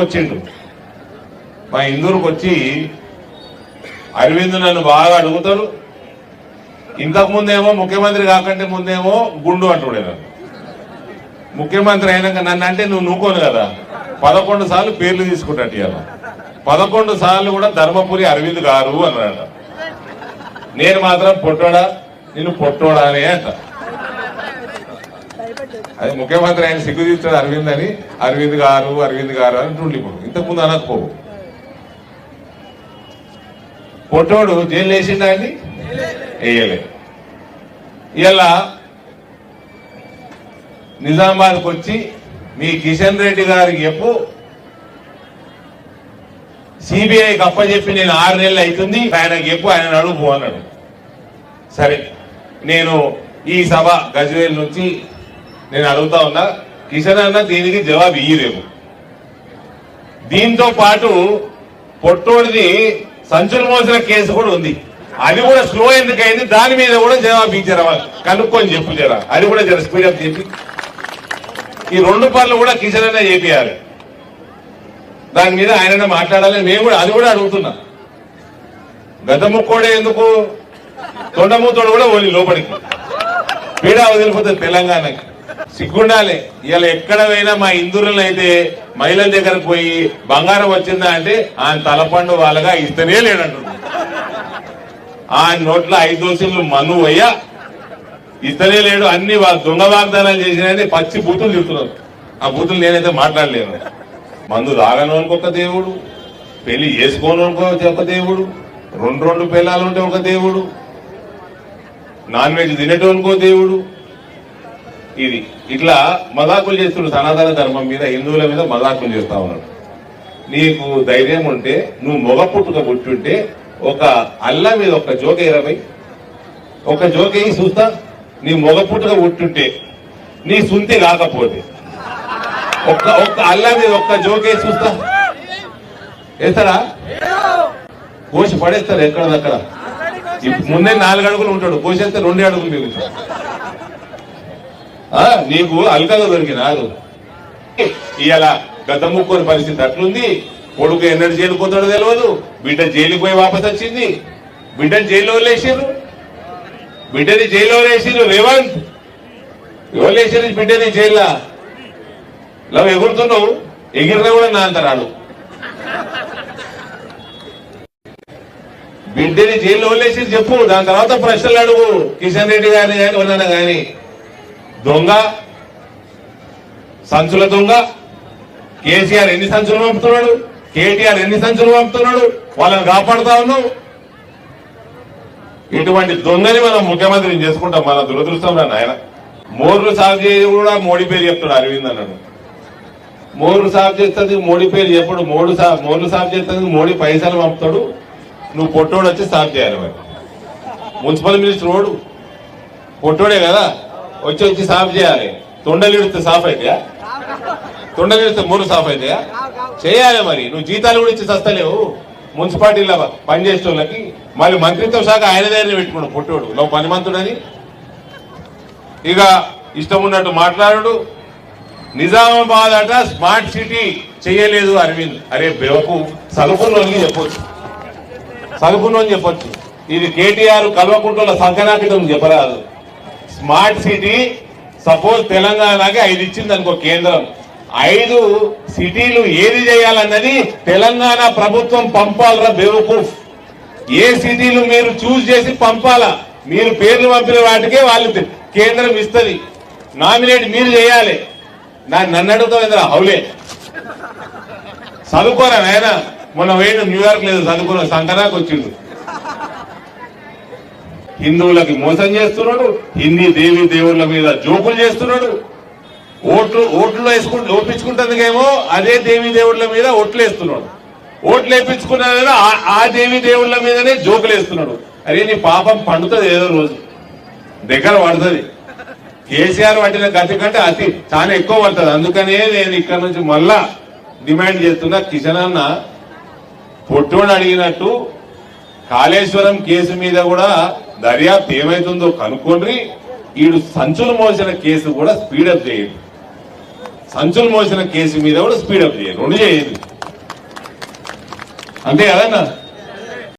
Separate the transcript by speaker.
Speaker 1: వచ్చిండు మా ఇందూరుకు వచ్చి అరవింద్ నన్ను బాగా అడుగుతాడు. ఇంతకు ముందేమో ముఖ్యమంత్రి కాకంటే ముందేమో గుండు అంటుండే నన్ను. ముఖ్యమంత్రి అయినాక నన్ను అంటే నువ్వు నూకోను కదా. పదకొండు సార్లు పేర్లు తీసుకుంటాడు పదకొండు సార్లు కూడా ధర్మపురి అరవింద్ గారు అన్నాడు నేను మాత్రం పొట్టోడా నేను పొట్టోడా అనే అంట. అది ముఖ్యమంత్రి ఆయన సిగ్గు తీస్తాడు అరవింద్ అని. అరవింద్ గారు అరవింద్ గారు అని ఉండి ఇప్పుడు. ఇంతకుముందు అనకపోవు. పొట్టోడు జైలు వేసిండా అండి? వేయలే. ఇలా నిజామాబాద్కి వచ్చి మీ కిషన్ రెడ్డి గారికి చెప్పు. సిబిఐకి అప్పచెప్పి నేను ఆరు నెలలు అవుతుంది ఆయనకు చెప్పు ఆయన అడుగు అన్నాడు. సరే నేను ఈ సభ గజ్వేల్ నుంచి నేను అడుగుతా ఉన్నా కిషన్ అన్న దీనికి జవాబు ఇయ్యలేము దీంతో పాటు పొట్టోడిది సంచులు మోసిన కేసు కూడా ఉంది. అది కూడా స్లో ఎందుకైంది దాని మీద కూడా జవాబు ఇచ్చారా? కనుక్కొని చెప్పు జరా. అది కూడా జర స్పీడప్ చెప్పి. ఈ రెండు పనులు కూడా కిషన్ అన్న చేపియాలి. దాని మీద ఆయన మాట్లాడాలి. మేము కూడా అది కూడా అడుగుతున్నా. గతముక్కోడే ఎందుకు? తొండమూతోడు కూడా ఓన్లీ లోపలికి. పీడా వదిలిపోతుంది తెలంగాణకి. సిగ్గుండాలి. ఇలా ఎక్కడ పోయినా మా ఇందూరులో అయితే మహిళల దగ్గరకు పోయి బంగారం వచ్చిందా అంటే ఆయన తలపండు వాళ్ళగా ఇస్తేనే లేడంటున్నాడు ఆయన నోట్లో ఐదు దోషులు మను అయ్యా ఇస్తనే లేడు. అన్ని వా- దొంగ వాగ్దానాలు చేసినని పచ్చి బూతులు చెప్తున్నారు ఆ బూతులు నేనైతే మాట్లాడలేను. మందు తాగనోనికి ఒక దేవుడు పెళ్ళి చేసుకోనోనికి ఒక దేవుడు రెండు రెండు పిల్లలు ఉంటే ఒక దేవుడు నాన్ వెజ్ తినేటోనికో దేవుడు ఇది. ఇట్లా మజాకులు చేస్తున్నాడు సనాతన ధర్మం మీద హిందువుల మీద మజాకులు చేస్తా ఉన్నాడు. నీకు ధైర్యం ఉంటే నువ్వు మొగ పుట్టుక పుట్టుంటే ఒక అల్ల మీద ఒక జోక ఇరవై ఒక జోక చూస్తా నీ మొగ పుట్టుక పుట్టుంటే నీ సుంతి కాకపోతే ఒక్క ఒక్క అల్ల మీద ఒక్క జోకే చూస్తా. వేస్తారా? కోసి పడేస్తారు ఎక్కడ అక్కడ ముందే నాలుగు అడుగులు ఉంటాడు కోసేస్తే రెండే అడుగులు మిగులుతాడు ఆ, నీకు అల్కగా దొరికినారు ఇవాళ గత ముక్కోని పరిస్థితి అట్లుంది. కొడుకు ఎన్నడు జైలుకు పోతాడో తెలియదు బిడ్డ జైలుకి పోయి వాపస్ వచ్చింది. బిడ్డని జైల్లో వదిలేసారు బిడ్డని జైల్లో వదిలేసారు రేవంత్. ఎవరు వేసారు బిడ్డని జైల్లో? లవ్ ఎగురుతున్నావు? ఎగిరినా కూడా నా అంతరాడు బిడ్డని జైల్లో వదిలేసి చెప్పు. దాని తర్వాత ప్రశ్నలు అడుగు. కిషన్ రెడ్డి గారిని కానీ ఎవరన్నా కానీ దొంగ సంచుల దొంగ. కేసీఆర్ ఎన్ని సంచులు పంపుతున్నాడు? కేటీఆర్ ఎన్ని సంచులు పంపుతున్నాడు? వాళ్ళని కాపాడుతా ఉన్నావు ఇటువంటి దొంగని మనం ముఖ్యమంత్రిని చేసుకుంటాం. మన దురదృష్టం రా నాయన. మోర్లు సాగు చేయడం కూడా మోడీ పేరు చెప్తాడు అరవింద్ అన్నాడు మోర్లు సాగు చేస్తుంది మోడీ పేరు చెప్పడు. మోడు సా మోర్లు సాగు చేస్తుంది మోడీ పైసలు పంపుతాడు. నువ్వు పొట్టోడు వచ్చి సాగు చేయాలి మరి. మున్సిపల్ మినిస్టర్ ఓడు. పొట్టోడే కదా. వచ్చి వచ్చి సాఫ్ చేయాలి. తొండలిడితే సాఫ్ అవుతాయా తొండలిడితే మూడు సాఫ్ అవుతాయా చేయాలి మరి. నువ్వు జీతాలు కూడా ఇచ్చి సస్తలేవు. మున్సిపాలిటీలో పనిచేసే వాళ్ళకి మళ్ళీ మంత్రిత్వ శాఖ ఆయన దగ్గర పెట్టుకున్నాడు పొట్టోడు. నువ్వు పని మంతుడని ఇక ఇష్టం ఉన్నట్టు మాట్లాడు నిజామాబాద్ అట స్మార్ట్ సిటీ. చేయలేదు అరవింద్. అరే బెవకు చదువుకున్నోళ్ళకి చెప్పొచ్చు. చదువుకున్నోని చెప్పొచ్చు. ఇది కేటీఆర్ కల్వకుంట్ల సంకనాకితం చెప్పరాదు. స్మార్ట్ సిటీ సపోజ్ తెలంగాణకి ఐదు ఇచ్చింది అనుకో కేంద్రం. ఐదు సిటీలు ఏది చేయాలన్నది తెలంగాణ ప్రభుత్వం పంపాలరా బేవకూఫ్ ఏ సిటీలు మీరు చూస్ చేసి పంపాలా? మీరు పేర్లు పంపిన వాటికే వాళ్ళు కేంద్రం ఇస్తుంది. నామినేట్ మీరు చేయాలి. నా నన్ను అడుగుతావు హౌలే. చదువుకోరా నాయన? మొన్న వేయండి న్యూయార్క్ లేదు చదువుకున్న సంకరాకు వచ్చిండు. హిందువులకి మోసం చేస్తున్నాడు హిందీ దేవి దేవుళ్ళ మీద జోకులు చేస్తున్నాడు. ఓట్లు ఓట్లు వేసుకుంటూ ఓపించుకుంటుందికేమో అదే దేవి దేవుళ్ళ మీద ఓట్లు వేస్తున్నాడు ఓట్లు వేపించుకున్నా ఆ దేవి దేవుళ్ళ మీదనే జోకులు వేస్తున్నాడు. అరే నీ పాపం పండుతుంది ఏదో రోజు. దగ్గర పడుతుంది. కేసీఆర్ పట్టిన గతి కంటే అతి చాలా ఎక్కువ పడుతుంది. అందుకనే నేను ఇక్కడ నుంచి మళ్ళా డిమాండ్ చేస్తున్నా కిషన్ అన్న పొట్టోడు అడిగినట్టు కాళేశ్వరం కేసు మీద కూడా దర్యాప్తు ఏమైతుందో కనుక్కోండి ఈడు సంచులు మోసిన కేసు కూడా స్పీడప్ చేయండి. సంచులు మోసిన కేసు మీద కూడా స్పీడప్ చేయండి. రెండు చేయదు అంతే కదన్నా